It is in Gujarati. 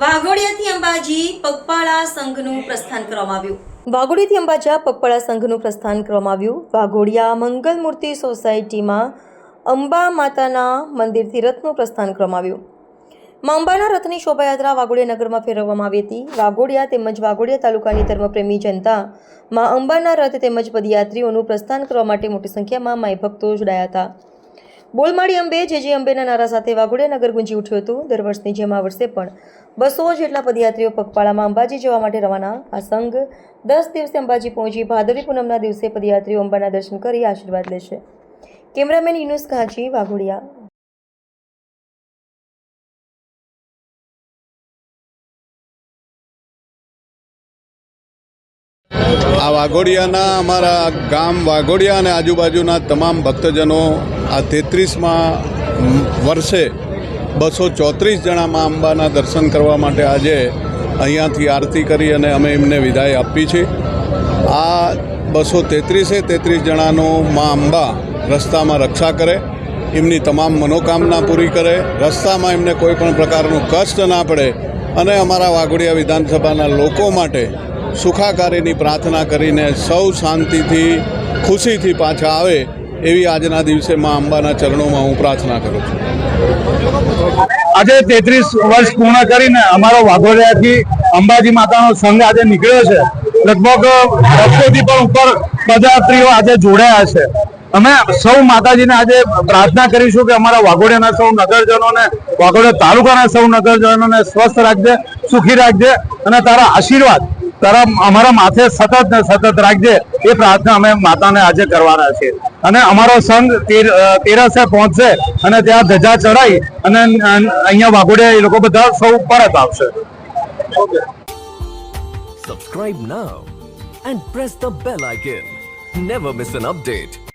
વાઘોડિયાથી અંબાજી પગપાળા સંઘનું પ્રસ્થાન કરવામાં આવ્યું. વાઘોડિયાથી અંબાજા પગપાળા સંઘનું પ્રસ્થાન કરવામાં આવ્યું. વાઘોડિયા મંગલમૂર્તિ સોસાયટીમાં અંબા માતાના મંદિરથી રથનું પ્રસ્થાન કરવામાં આવ્યું. મા અંબાના રથની શોભાયાત્રા વાઘોડિયા નગરમાં ફેરવવામાં આવી હતી. વાઘોડિયા તેમજ વાઘોડિયા તાલુકાની ધર્મપ્રેમી જનતા મા અંબાના રથ તેમજ પદયાત્રીઓનું પ્રસ્થાન કરવા માટે મોટી સંખ્યામાં માઈ ભક્તો જોડાયા હતા. બોલમાળી અંબે જે જે અંબેના નારા સાથે વાઘોડિયા નગર ગુંજી ઉઠ્યું હતું, દર વર્ષની જેમ આ વર્ષે પણ બસો જેટલા પદયાત્રીઓ પગપાળામાં અંબાજી જવા માટે રવાના. આ સંઘ દસ દિવસે અંબાજી પહોંચી ભાદરવી પૂનમના દિવસે પદયાત્રીઓ અંબાના દર્શન કરી આશીર્વાદ લેશે. કેમેરામેન યુનુસ કાંચી વાઘોડિયા. આ વાઘોડિયાના અમારા ગામ વાઘોડિયા અને આજુબાજુના તમામ ભક્તજનો આ તેત્રીસમાં વર્ષે બસો ચોત્રીસ જણા મા અંબાના દર્શન કરવા માટે આજે અહીંયાથી આરતી કરી અને અમે એમને વિદાય આપી છે. આ બસો તેત્રીસે તેત્રીસ જણાનું મા અંબા રસ્તામાં રક્ષા કરે, એમની તમામ મનોકામના પૂરી કરે, રસ્તામાં એમને કોઈ પણ પ્રકારનું કષ્ટ ના પડે અને અમારા વાઘોડિયા વિધાનસભાના લોકો માટે સુખાકારીની પ્રાર્થના કરીને સૌ શાંતિથી, ખુશીથી પાછા આવે એવી આજના દિવસે માં અંબાના ચરણોમાં હું પ્રાર્થના કરું છું. આજે તેત્રીસ વર્ષ પૂર્ણ કરીને અમારો વાઘોડિયાથી અંબાજી માતાનો સંઘ આજે નીકળ્યો છે. લગભગ બસોથી પણ ઉપર પદયાત્રીઓ આજે જોડાયા છે. અમે સૌ માતાજીને આજે પ્રાર્થના કરીશું કે અમારા વાઘોડિયાના સૌ નગરજનોને, વાઘોડિયા તાલુકાના સૌ નગરજનોને સ્વસ્થ રાખજે, સુખી રાખજે અને તારા આશીર્વાદ, તારા, અમારા માથે સતત ને સતત રાખજે એ પ્રાર્થના અમે માતાને આજે કરવાના છીએ. અને અમારો સંઘ તેરસે પહોંચશે અને ત્યાં ધજા ચડાઈ અને અહીંયા વાઘોડિયા એ લોકો બધા સૌ પરત આવશે subscribe now and press the bell icon never miss an update.